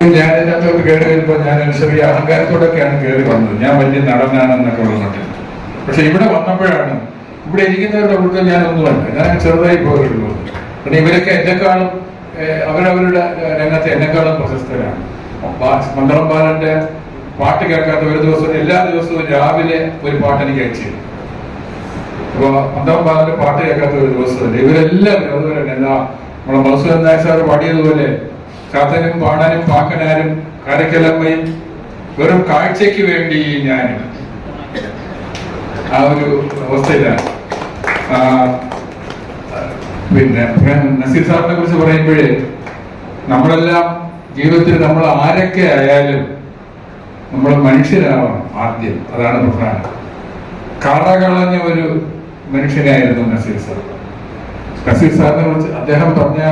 ഞാൻ ഇതിനകത്തോട്ട് കയറി വരുമ്പോൾ ഞാൻ ചെറിയ അഹങ്കാരത്തോടൊക്കെയാണ് കയറി വന്നത്. ഞാൻ വലിയ നടനാണെന്നൊക്കെ ഉള്ളത് പക്ഷെ ഇവിടെ വന്നപ്പോഴാണ് ഇവിടെ ഇരിക്കുന്നവരുടെ ഞാൻ ഒന്നുമല്ല. ഞാൻ ചെറുതായി പോയുള്ളൂ കാരണം ഇവരൊക്കെ എന്നെക്കാളും അവരവരുടെ രംഗത്ത് എന്നെക്കാളും പ്രശസ്തരാണ്. മന്ദളം ബാലന്റെ പാട്ട് കേൾക്കാത്ത ഒരു ദിവസം എല്ലാ ദിവസവും രാവിലെ ഒരു പാട്ട് എനിക്ക് അയച്ചു. അപ്പൊ മന്ദളം ബാലന്റെ പാട്ട് കേൾക്കാത്ത ഒരു ദിവസം ഇവരെല്ലാവരും അതുപോലെ തന്നെ. എന്താ നമ്മളെ മനസ്സിലെന്താ സാർ പാടിയതുപോലെ ചാത്തനും പാടാനും പാക്കനാരും കരക്കലമ്മയും വെറും കാഴ്ചയ്ക്ക് വേണ്ടി ഞാൻ ആ ഒരു അവസ്ഥയിലാണ്. പിന്നെ നസീർ സാറിനെ കുറിച്ച് പറയുമ്പോഴേ നമ്മളെല്ലാം ജീവിതത്തിൽ നമ്മൾ ആരൊക്കെ ആയാലും നമ്മൾ മനുഷ്യരാവണം ആദ്യം. അതാണ് പ്രധാനം. കറകളഞ്ഞ ഒരു മനുഷ്യനായിരുന്നു നസീർ സാർ. നസീർ സാറിനെ കുറിച്ച് അദ്ദേഹം പറഞ്ഞ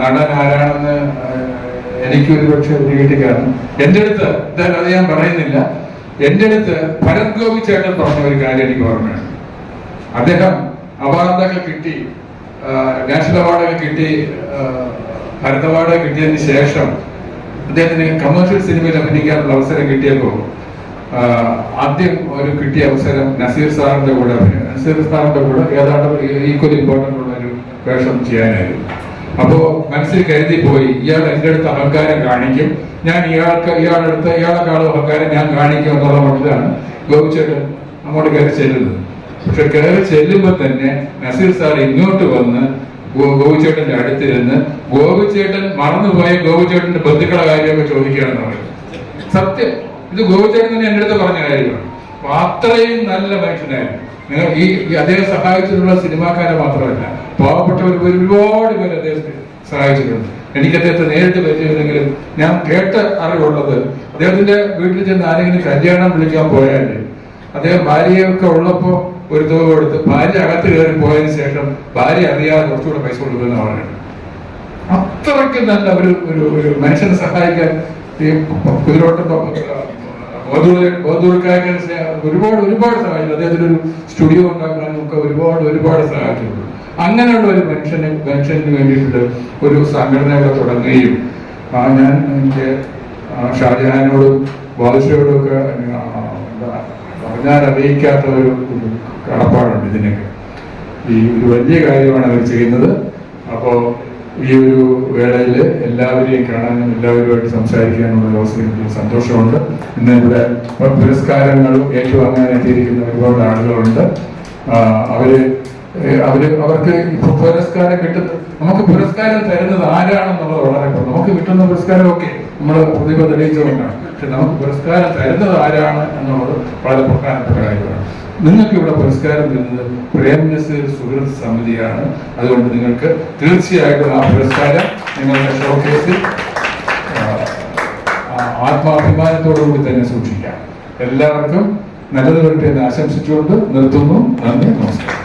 നടൻ ആരാണെന്ന് എനിക്ക് ഒരു പക്ഷേ കാണും. എന്റെ അടുത്ത് എന്തായാലും അത് ഞാൻ പറയുന്നില്ല. എന്റെ അടുത്ത് ഭരത് ഗോപി ചേട്ടൻ പറഞ്ഞ ഒരു കാര്യം എനിക്ക് ഓർമ്മയാണ് അദ്ദേഹം അവാർഡൊക്കെ കിട്ടി നാഷണൽ അവാർഡൊക്കെ കിട്ടി ഭരത് അവാർഡ് കിട്ടിയതിന് ശേഷം അദ്ദേഹത്തിന് കമേഴ്ഷ്യൽ സിനിമയിൽ അഭിനയിക്കാനുള്ള അവസരം കിട്ടിയപ്പോൾ ആദ്യം ഒരു കിട്ടിയ അവസരം നസീർ സാറിന്റെ കൂടെ. നസീർ സാറിന്റെ കൂടെ ഏതാണ്ട് ഈക്വൽ ഇമ്പോർട്ടന്റ് ഉള്ള ഒരു വേഷം ചെയ്യാനായിരുന്നു. അപ്പോ മനസ്സിൽ കരുതി പോയി ഇയാൾ എന്റെ അടുത്ത് അഹങ്കാരം കാണിക്കും. ഞാൻ ഇയാൾക്ക് ഇയാളുടെ അടുത്ത് ഇയാളെക്കാളും അഹങ്കാരം ഞാൻ കാണിക്കും എന്നുള്ള മട്ടിലാണ് ഗോപിച്ചേട്ടൻ അങ്ങോട്ട് കയറി ചെല്ലുന്നത് പക്ഷെ കയറി ചെല്ലുമ്പോൾ തന്നെ നസീർ സാർ ഇങ്ങോട്ട് വന്ന് ഗോപിച്ചേട്ടന്റെ അടുത്തിരുന്ന് ഗോപിച്ചേട്ടൻ മറന്നുപോയ ഗോപിച്ചേട്ടന്റെ ബന്ധുക്കളെ കാര്യമൊക്കെ ചോദിക്കുകയാണെന്ന് പറയും സത്യം ഇത് ഗോപിച്ചേട്ടൻ തന്നെ എന്റെ അടുത്ത് പറഞ്ഞ കാര്യമാണ്. അത്രയും നല്ല മനുഷ്യനായിരുന്നു. നിങ്ങൾ ഈ അദ്ദേഹം സഹായിച്ചിട്ടുള്ള സിനിമാക്കാരെ മാത്രമല്ല പാവപ്പെട്ടവർ ഒരുപാട് പേര് അദ്ദേഹത്തെ സഹായിച്ചിട്ടുണ്ട്. എനിക്ക് അദ്ദേഹത്തെ നേരിട്ട് പറ്റിയില്ലെങ്കിലും ഞാൻ കേട്ട അറിവുള്ളത് അദ്ദേഹത്തിന്റെ വീട്ടിൽ ചെന്ന് ആരെങ്കിലും കല്യാണം വിളിക്കാൻ പോയാൽ അദ്ദേഹം ഭാര്യയൊക്കെ ഉള്ളപ്പോ ഒരു തുക കൊടുത്ത് ഭാര്യ അകത്ത് കയറി പോയതിനു ശേഷം ഭാര്യ അറിയാതെ കുറച്ചുകൂടെ പൈസ കൊടുക്കുന്ന ആളാണ് അത്രയ്ക്ക് നല്ല ഒരു ഒരു മനുഷ്യനെ സഹായിക്കാൻ ഈ കുതിരോട്ടം ബോധൂർക്കാരൻ ഒരുപാട് ഒരുപാട് സഹായിച്ചു. അദ്ദേഹത്തിന് ഒരു സ്റ്റുഡിയോ ഉണ്ടാക്കാനും ഒക്കെ ഒരുപാട് ഒരുപാട് സഹായിച്ചിട്ടുണ്ട്. അങ്ങനെയുള്ള ഒരു മനുഷ്യന് മനുഷ്യന് വേണ്ടിയിട്ട് ഒരു സംഘടനയൊക്കെ തുടങ്ങുകയും ആ ഞാൻ എനിക്ക് ഷാജഹാനോടും ബാദുഷയോടും ഒക്കെ പറഞ്ഞാൽ അറിയിക്കാത്ത ഒരു കടപ്പാടുണ്ട് ഇതിനൊക്കെ. ഈ ഒരു വലിയ കാര്യമാണ് അവർ ചെയ്യുന്നത്. അപ്പോൾ ഈ ഒരു വേളയിൽ എല്ലാവരെയും കാണാനും എല്ലാവരുമായിട്ട് സംസാരിക്കാനുള്ള അവസരം എനിക്ക് സന്തോഷമുണ്ട്. ഇന്ന് ഇവിടെ പുരസ്കാരങ്ങളും ഏറ്റുവാങ്ങാൻ എത്തിയിരിക്കുന്ന ഒരുപാട് ആളുകളുണ്ട്. അവർ അവർ അവർക്ക് പുരസ്കാരം കിട്ടുന്ന നമുക്ക് പുരസ്കാരം തരുന്നത് ആരാണെന്നുള്ളത് വളരെ. നമുക്ക് കിട്ടുന്ന പുരസ്കാരം ഒക്കെ നമ്മൾ പ്രതിഭ തെളിയിച്ചുകൊണ്ടാണ് പക്ഷെ നമുക്ക് പുരസ്കാരം തരുന്നത് ആരാണ് എന്നുള്ളത് വളരെ പ്രധാനപ്പെട്ട കാര്യമാണ്. നിങ്ങൾക്ക് ഇവിടെ പുരസ്കാരം തരുന്നത് പ്രേം സുഹൃത്ത് സമിതിയാണ്. അതുകൊണ്ട് നിങ്ങൾക്ക് തീർച്ചയായിട്ടും ആ പുരസ്കാരം നിങ്ങളുടെ ഷോക്കേസിൽ ആത്മാഭിമാനത്തോടുകൂടി തന്നെ സൂക്ഷിക്കാം. എല്ലാവർക്കും നല്ലത് വരട്ടെ എന്ന് ആശംസിച്ചുകൊണ്ട് നിർത്തുന്നു. നന്ദി നമസ്കാരം.